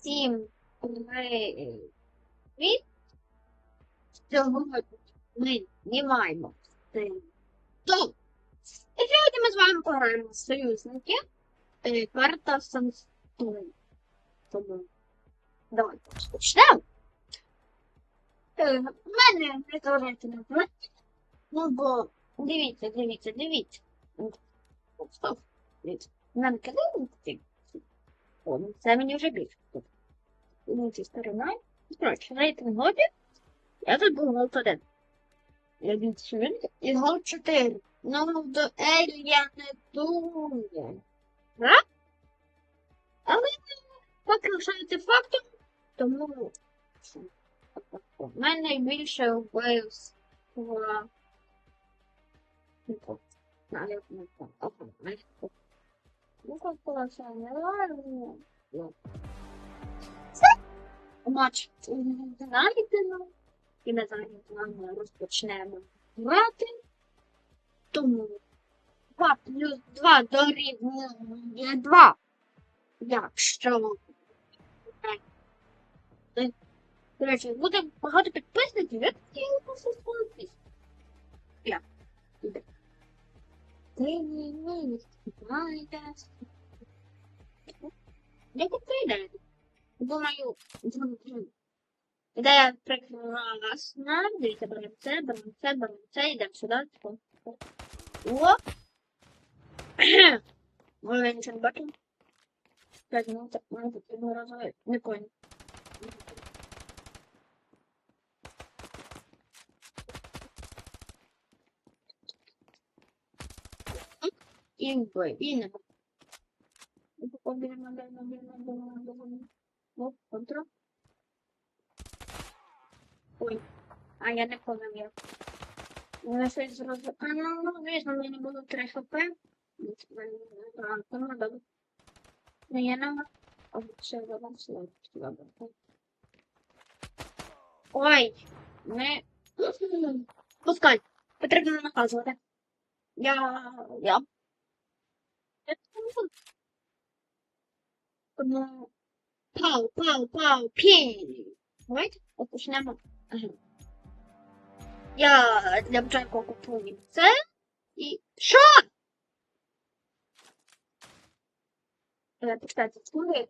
Всім привіт! Сьогодні ми знімаємо цей дом. І сьогодні ми з вами пограємо союзники е, карта Санстон. Тому давайте почнемо. Е, В мене не говорити на платі. Ну бо дивіться, дивіться, дивіться. Стоп. Дивіться. Мене кидають Ну це мені вже більше. Інша сторона. Коротше, рейтингові. Я тут був голд 1. Я що. І голд 4. Ну, до Ель я не думаю. Да? Але поки лишається фактом, тому в мене більше вбивства. Ну, как колоссально. Матч знайдено. І ми зараз вами розпочнемо грати. Тому 2 плюс 2 дорівнює 2. Якщо. Е, До речі, буде багато підписників, я просто сподобаюсь. Я. Ти не вмієш, Як ти прийде? Думаю, ідея прекрасна. Дивіться, беремо це, беремо це, беремо це, йдемо сюди. тако. О! Може, я нічого не бачу? П'ять минут, так, мене потрібно разове. Не понял. І не Побіжимо, контра. Ой, а я не помню як. Мене щось зразу. А ну, ну, звісно, в мене було 3 хп. Ну, добре. Ну, я не А все, вам слайд. Ой, не. Пускай. Потрібно наказувати. Я... Я... Я тому пау, пау, пау, пі. Давайте почнемо. Ага. Я для початку купую це і. Що? Почекайте, секунди.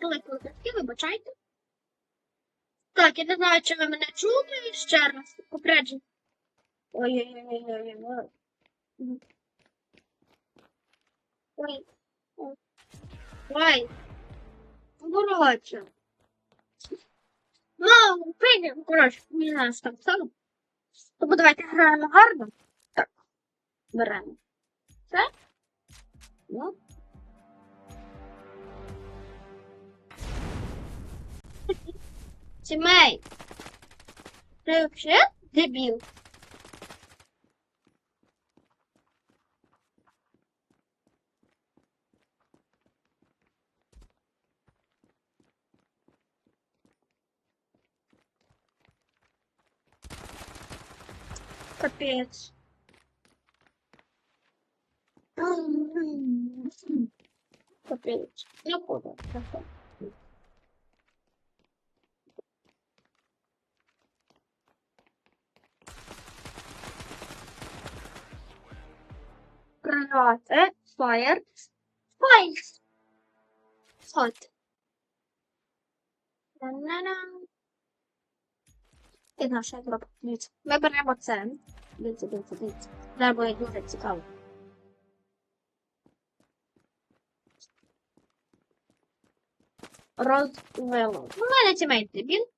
Великої картки, вибачайте. Так, я не знаю, чи ви мене чули ще раз. Попереджу. Ой-ой-ой-ой-ой. Ой. Ой. Коротше. Ну, прийдемо, коротше, не знаю, що там саме. Тому давайте граємо гарно. Так. Беремо. Це. Ну. Тимей, ты вообще дебил? Капец. Капец. Ну, куда? Granate, fire, fire. Hot. Na, na, na. І наша Європа. Дивіться. Ми беремо це. Дивіться, дивіться, дивіться. Зараз буде дуже цікаво. Розвело. У мене тімейт дебіл.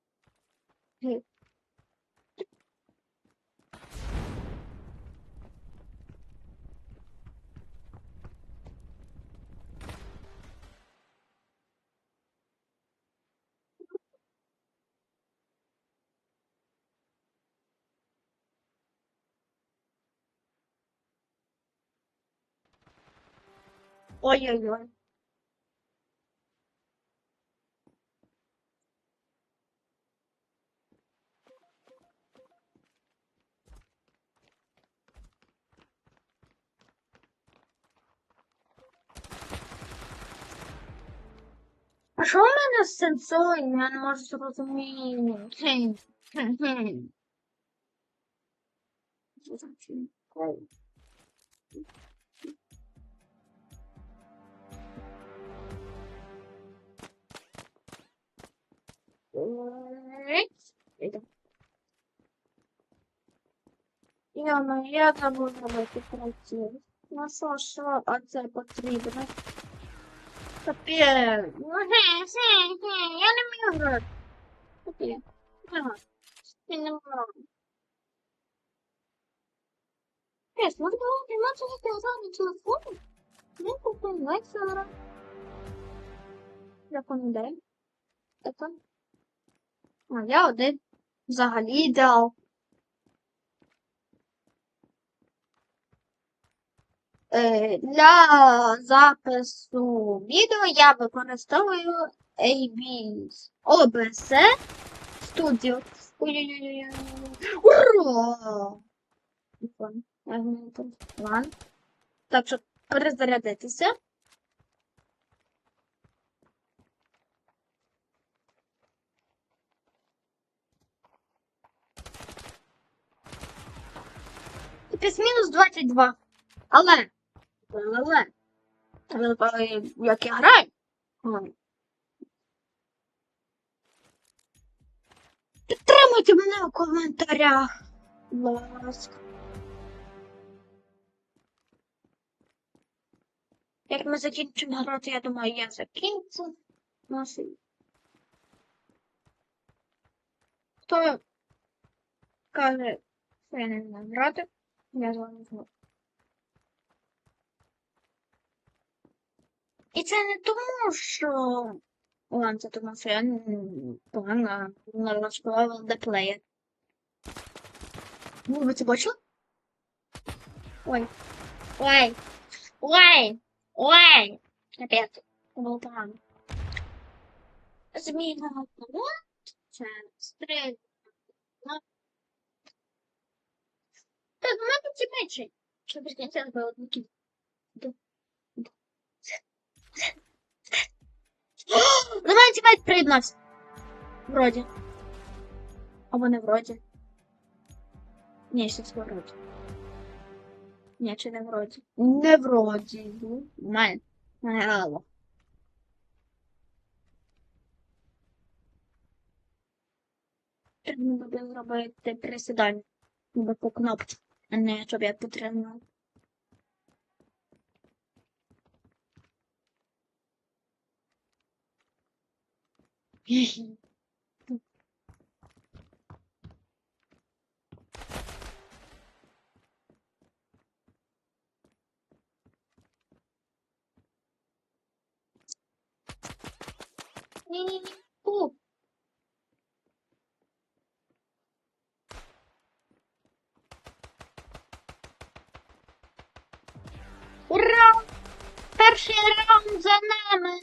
Гей. Ой-ой-ой. А що в мене з сенсою? Я не можу зрозуміти. Хм, Яна, я робити працю. Ну що, що, а це потрібно? Капець. Ну, я не вмію грати. Ага. Я не можу. Капець, можна було приймати на телефон? Не купив весело. Як он іде? Так он. А я один. Взагалі ідеал. Е, Для запису відео я використовую ABS OBS Studio. Ура! Так, щоб перезарядитися. Плюс-мінус 22. Але. Але. Але. Але як я граю. Підтримуйте мене у коментарях. Будь ласка. Як ми закінчимо грати, я думаю, я закінчу. Наші. Хто каже, що я не знаю грати, я з вами зможу. І це не тому, що. Ладно, це тому, що я погано налаштувала деплеєр. Ну, ви це бачили? Ой. Ой. Ой. Ой. Це було погано. Зміна це стрель. Так, у мене ці мечі. Що без кінця збили одники. До мене тімейт приєднався. Вроді. Або не вроді. Ні, щось вроді. Ні, чи не вроді. Не вроді. Ну, Мене. Мене гало. Треба буде зробити присідання. Ніби по кнопці, не щоб я підтримував. Ура! Перший раунд за нами.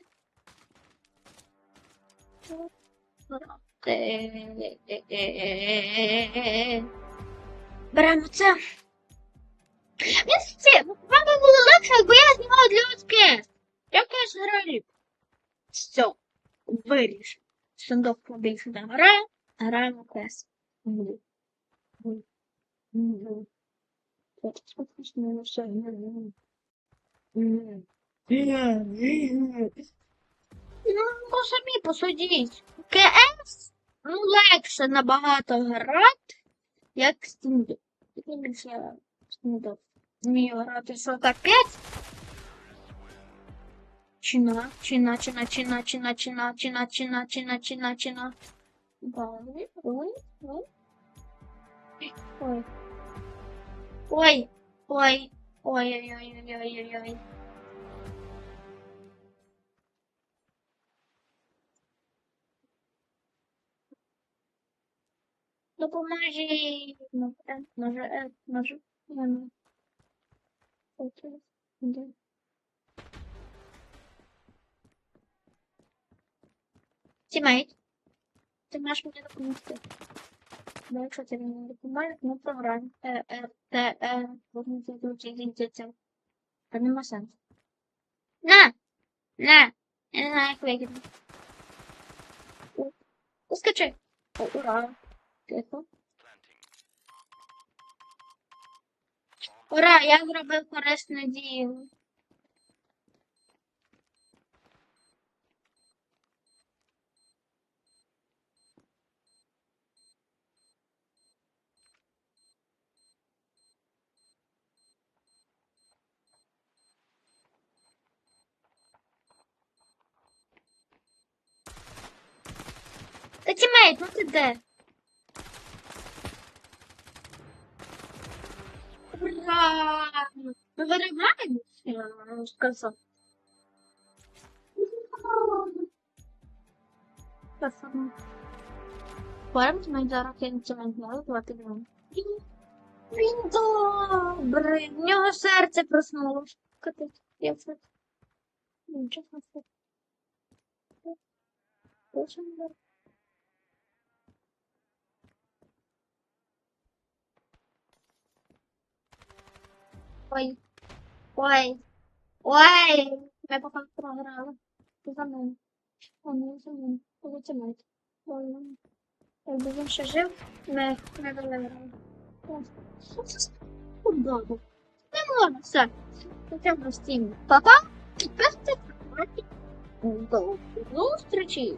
Беремо це. Місце, вам би було легше, якби я знімала для кест. Я кест граю. Все, вирішив. Сундук побільше не грає, граємо. Так, смотриш, ну, все, мгм. Мгм. Ну, бо самі посудіть. КС ну, легше набагато грати, як стінду. Тільки більше стінду. Вмію грати, що капець. Чина, чина, чина, чина, чина, чина, чина, чина, чина, чина, чина. Ой, ой, ой. Ой. Ой, ой, Ой-ой-ой-ой-ой-ой. Ну поможи. Ну, F, ножи, F, ножи. Ну, Окей. Да. Тиммейт, е, ты можешь мне допомогти? Ну, якщо це не документ, ну програм РТР, вони дітям. Та нема сенсу. На! На! Я не знаю, як викинути. Ускочи! О, ура! Тихо. Ура, я зробив корисну дію. Тімейт, ну ти де? Ура! Ми вириваємо? Я вам сказав. Красава. Порем зараз кинь тімейт на два мільйони. Він добрий. В нього серце проснулось. Капець, я це. Нічого не знаю. Дуже добре. Ой. Ой. Ой. Я пока програла. Ти за мною. О, не за мною. Полетімейт. Ой. Якби він ще жив, ми не виграли. Удобно. Не можна, все. Хоча б стіну. Папа. Підписуйтесь. До зустрічі.